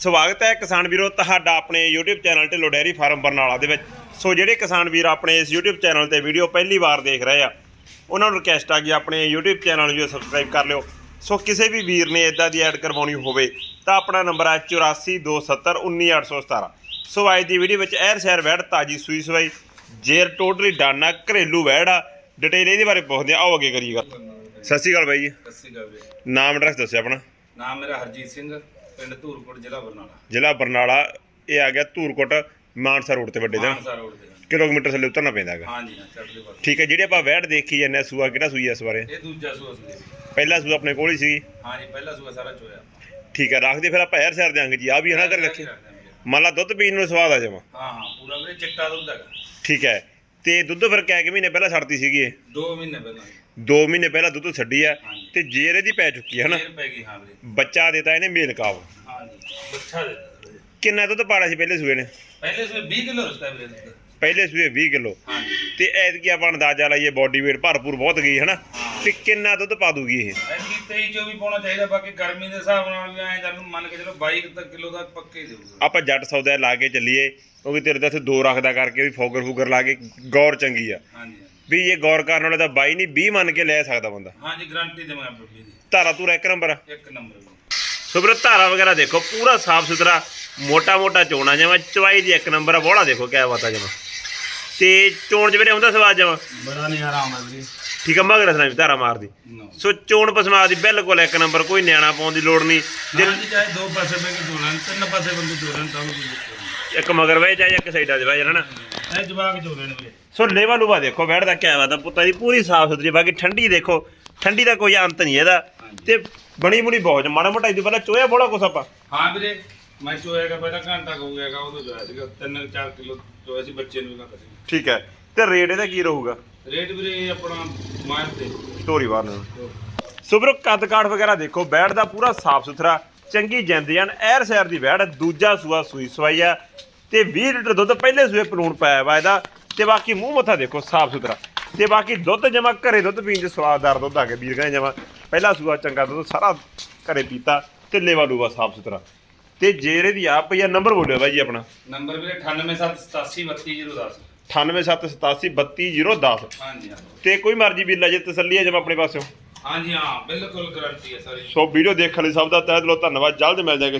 ਸਵਾਗਤ ਹੈ ਕਿਸਾਨ ਵੀਰੋ ਤੁਹਾਡਾ ਆਪਣੇ YouTube channel Dhillon dairy farm Barnala ਦੇ ਵਿੱਚ। ਸੋ ਜਿਹੜੇ ਕਿਸਾਨ ਵੀਰ ਆਪਣੇ ਇਸ YouTube ਚੈਨਲ ਤੇ ਵੀਡੀਓ ਪਹਿਲੀ ਵਾਰ ਦੇਖ ਰਹੇ ਆ ਉਹਨਾਂ ਨੂੰ ਰਿਕਵੈਸਟ ਆ ਕਿ ਆਪਣੇ YouTube ਚੈਨਲ ਨੂੰ ਸਬਸਕ੍ਰਾਈਬ ਕਰ ਲਿਓ। ਸੋ ਕਿਸੇ ਵੀ ਵੀਰ ਨੇ ਇਦਾਂ ਦੀ ਐਡ ਕਰਵਾਉਣੀ ਹੋਵੇ ਤਾਂ ਆਪਣਾ ਨੰਬਰ ਹੈ 8427191817 ਸੋ ਅੱਜ ਦੀ ਵੀਡੀਓ ਵਿੱਚ ਐਰ ਸ਼ਹਿਰ ਵੈੜ ਤਾਜੀ ਸੂਈ ਸਵਾਈ ਜੇਰ ਟੋਟਲੀ ਡਾਨਾ ਘਰੇਲੂ ਵੈੜ ਆ। ਡਿਟੇਲ ਇਹਦੇ ਬਾਰੇ ਪੁੱਛਦੇ ਆਓ ਅੱਗੇ ਕਰੀਏ ਗੱਲ। ਸਤਿ ਸ਼੍ਰੀ ਅਕਾਲ ਬਾਈ ਜੀ। ਸੱਸੀ ਗੱਲ ਵੀਰੇ ਨਾਮ ਐਡਰੈਸ ਦੱਸਿਓ ਆਪਣਾ। ਨਾਮ ਮੇਰਾ ਹਰਜੀਤ ਸਿੰਘ। ਪਿੰਡ ਧੂਰਕੋਟ ਜ਼ਿਲ੍ਹਾ ਬਰਨਾਲਾ। ਜ਼ਿਲ੍ਹਾ ਬਰਨਾਲਾ ਇਹ ਆ ਗਿਆ ਧੂਰਕੋਟ ਮਾਨਸਾ ਰੋਡ ਤੇ ਵੱਡੇ ਦਾ ਮਾਨਸਾ ਰੋਡ ਤੇ ਕਿਲੋਮੀਟਰ ਥੱਲੇ ਉਤਰਨਾ ਪੈਂਦਾ ਹੈਗਾ? ਹਾਂਜੀ ਹਾਂ ਚੜ੍ਹਦੇ ਪਾਸੇ। ਠੀਕ ਹੈ ਜਿਹੜੇ ਆਪਾਂ ਵੈੜ ਦੇਖੀ ਜਾਂਦੇ ਸੂਆ ਕਿਹੜਾ ਸੂਈ ਆ ਇਸ ਬਾਰੇ? ਇਹ ਦੂਜਾ ਸੂਆ ਸੀ। ਪਹਿਲਾ ਸੂਆ ਆਪਣੇ ਕੋਲ ਹੀ ਸੀ। ਹਾਂਜੀ ਪਹਿਲਾ ਸੂਆ ਸਾਰਾ ਚੋਇਆ ਠੀਕ ਹੈ ਰੱਖਦੇ ਫਿਰ ਆਪਾਂ ਹੈਰ ਸਿਰ ਦਿਆਂਗੇ ਜੀ ਆ ਵੀ ਹਨਾ ਕਰ ਰੱਖੀ। ਮੰਨ ਲਾ ਦੁੱਧ ਪੀਣ ਨੂੰ ਸਵਾਦ ਆ ਜਾਵਾਂ ਹਾਂ ਹਾਂ ਪੂਰਾ ਵੀਰੇ ਚਿੱਟਾ ਦੁੱਧ ਹੈਗਾ। ਠੀਕ ਹੈ ਤੇ ਦੁੱਧ ਫਿਰ ਕਹਿ ਕੇ ਮਹੀਨੇ ਪਹਿਲਾਂ ਛੱਡਤੀ ਸੀਗੀ ਇਹ? 2 ਮਹੀਨੇ ਪਹਿਲਾਂ। 2 ਮਹੀਨੇ ਪਹਿਲਾਂ ਦੁੱਧ ਛੱਡੀ ਆ ਹਾਂਜੀ। ਤੇ ਜੇਰ ਇਹਦੀ ਪੈ ਚੁੱਕੀ ਹੈ ਹਨਾ? ਫੇਰ ਪੈ ਗਈ ਹਾਂ ਵੀਰੇ ਬੱਚਾ ਦਿੱਤਾ ਇਹਨੇ ਮੇਲ ਕਾਬ ਹਾਂਜੀ ਬੱਚਾ ਦੇ ਦਿੱਤਾ। ਵੀਰੇ। ਕਿੰਨਾ ਦੁੱਧ ਪਾੜਾ ਸੀ ਪਹਿਲੇ ਸੂਏ ਨੇ? ਪਹਿਲੇ ਸੂਏ 20 ਕਿਲੋ ਰਸਤਾ ਵੀਰੇ ਦੁੱਧ। ਪਹਿਲੇ ਸੂਏ 20 ਕਿਲੋ। ਹਾਂਜੀ। ਤੇ ਐਤਕੀ ਆਪਾਂ ਅੰਦਾਜ਼ਾ ਲਾਈਏ ਬਾਡੀ weight ਭਰਪੂਰ ਬਹੁਤ ਗਈ ਹਨਾ? ਹਾਂ। ਤੇ ਕਿੰਨਾ ਦੁੱਧ ਪਾ ਦੂਗੀ ਇਹ? ਐਤਕੀ 23 24 ਪਾਉਣਾ ਚਾਹੀਦਾ ਬਾਕੀ ਗਰਮੀ ਦੇ ਹਿਸਾਬ ਨਾਲ ਵੀ ਐਂ ਤੁਹਾਨੂੰ ਮੰਨ ਕੇ ਚਲੋ 22 ਤੱਕ ਕਿਲੋ ਦਾ ਪੱਕੇ ਦੇਊਗਾ। ਆਪਾਂ ਜੱਟ ਸੌਦਾ ਲਾ ਕੇ ਚੱਲੀਏ ਕਿਉਂਕਿ ਤੇਰੇ ਤਾਂ ਇੱਥੇ ਦੋ ਰੱਖਦਾ ਕਰਕੇ ਵੀ ਫੋਗਰ ਫੂਗਰ ਲਾ ਕੇ ਗੌਰ ਚੰਗੀ ਆ। ਹਾਂਜੀ ਵੀ ਇਹ ਗੌਰ ਕਰਨ ਵਾਲੇ ਤਾਂ ਬਾਈ ਨਹੀਂ 20 ਮੰਨ ਕੇ ਲੈ ਸਕਦਾ ਬੰਦਾ। ਹਾਂਜੀ ਗਾਰੰਟੀ ਦੇਵਾਂਗੇ ਬੱਬੀ ਦੀ। ਧਾਰਾ ਤੂਰਾ ਇੱਕ ਨੰਬਰ ਆ। ਇੱਕ ਨੰਬਰ ਵੀਰੇ ਸੋ ਵੀਰੇ ਧਾਰਾ ਵਗੈਰਾ ਦੇਖੋ ਪੂਰਾ ਸਾਫ਼ ਸੁਥਰਾ ਮੋਟਾ ਮੋਟਾ ਚੋਣਾ ਜਮਾ ਚਵਾਈ ਦੀ ਇੱਕ ਨੰਬਰ ਆ ਬੋਲਾ ਦੇਖੋ ਕਿਆ ਬਾਤ ਆ ਜਮਾ। ਤੇ ਚੋਣ ਚ ਵੀਰੇ ਹੁੰਦਾ ਸਵਾਦ ਜਮਾ। ਬੜਾ ਨਜ਼ਾਰਾ ਆਉਂਦਾ ਵੀਰੇ। ਠੀਕ ਆ ਮਗਰ ਰਸਨਾ ਵੀ ਧਾਰਾ ਮਾਰਦੀ। ਨੋ ਸੋ ਚੋਣ ਪਸਮਾ ਦੀ ਬਿਲਕੁਲ ਇੱਕ ਨੰਬਰ ਕੋਈ ਨਿਆਣਾ ਪਾਉਣ ਦੀ ਲੋੜ ਨਹੀਂ। ਜੇ ਹਾਂਜੀ ਚਾਹੇ ਦੋ ਪਾਸੇ ਬੈ ਕੇ ਚੋਲਣ ਤਿੰਨ ਪਾਸੇ ਬੰਦੇ ਚੋਲਣ ਤਾਂ ਵੀ ਕੋਈ ਦਿੱਕਤ ਨਹੀਂ। ਇੱਕ ਮਗਰ ਵੇ ਚਾਹੇ ਇੱਕ ਸਾਈਡਾਂ 'ਚ ਵੇ ਹਨਾ ਇਹ ਜਵਾਕ ਚੋਲਣ ਵੀਰੇ। ਸੋ ਲੇਵਾ ਲੂਵਾ ਦੇਖੋ ਬੈਠਦਾ ਕਿਆ ਬਾਤ ਆ ਪੁੱਤਾਂ ਦੀ ਪੂਰੀ ਸਾਫ਼ ਸੁਥਰੀ ਬਾਕੀ ਠੰਡੀ ਦੇਖੋ। ਠੰਡੀ ਦਾ ਕੋਈ ਅੰਤ ਨਹੀਂ ਇਹਦਾ। ਤੇ ਬਣੀ ਬੁਣੀ ਬਹੁਤ ਮਾੜਾ ਮੋਟਾ ਇਹਦੇ ਪਹਿਲਾਂ ਚੋਇਆ ਬੋਲਾ ਕੁਛ ਆਪਾਂ? ਹਾਂ ਵੀਰੇ ਮੈਂ ਚੋਇਆਗਾ ਪਹਿਲਾਂ ਘੰਟਾ ਕੁ ਹੋ ਗਿਆਗਾ ਉਦੋਂ ਚੋਇਆ ਸੀਗਾ 3-4 ਕਿਲੋ ਸੀ ਬੱਚੇ ਨੂੰ ਠੀਕ ਹੈ। ਤੇ ਰੇਟ ਇਹਦਾ ਕੀ ਰਹੂਗਾ? ਰੇਟ ਵੀਰੇ ਆਪਣਾ ਮਾਰ ਤੇ। ਸਟੋਰੀ ਬਾਹਰ ਨੂੰ। ਸੁਬਰੋ ਕੱਦ ਕਾਠ ਵਗੈਰਾ ਦੇਖੋ ਬੈੜ ਦਾ ਪੂਰਾ ਸਾਫ਼ ਸੁਥਰਾ ਚੰਗੀ ਜਿੰਦ ਜਾਨ ਐਰ ਸੈਰ ਦੀ ਬੈੜ ਦੂਜਾ ਸੂਆ ਸੂਈ ਸਵਾਈ ਆ। ਤੇ 20 ਲੀਟਰ ਦੁੱਧ ਪਹਿਲੇ ਸੂਏ ਪਲੂਣ ਪਾਇਆ ਵਾ ਇਹਦਾ। ਤੇ ਬਾਕੀ ਮੂੰਹ ਮੱਥਾ ਦੇਖੋ ਸਾਫ਼ ਸੁਥਰਾ। ਤੇ ਬਾਕੀ ਦੁੱਧ ਜਮਾ ਘਰੇ ਦੁੱਧ ਪੀਣ ਚ ਸਵਾਦਦਾਰ ਦੁੱਧ ਆ ਕੇ ਵੀਰ ਕਹਿੰਦੇ ਜਮਾ। ਪਹਿਲਾ ਸੂਆ ਚੰਗਾ ਦੁੱਧ ਸਾਰਾ ਘਰੇ ਪੀਤਾ ਤੇ ਲੇਵਾ ਲੂਵਾ ਸਾਫ਼ ਸੁਥਰਾ। ਤੇ ਜੇਰੇ ਦੀ ਆ ਨੰਬਰ ਬੋਲਿਓ ਬਾਈ ਜੀ ਆਪਣਾ। ਨੰਬਰ ਵੀਰੇ 9878832010 9877322010 ਹਾਂਜੀ ਹਾਂ। ਤੇ ਕੋਈ ਮਰਜ਼ੀ ਵੀਰ ਲੈ ਜੇ ਤਸੱਲੀ ਹੈ ਜਮ ਆਪਣੇ ਪਾਸਿਓਂ। ਹਾਂਜੀ ਹਾਂ ਬਿਲਕੁਲ ਗਾਰੰਟੀ ਹੈ ਸਾਰੀ। ਸੋ ਵੀਡੀਓ ਦੇਖਣ ਲਈ ਸਭ ਦਾ ਤਹਿ ਦਿਲੋਂ ਧੰਨਵਾਦ। ਜਲਦ ਮਿਲ ਜਾਏ ਕਿਸੇ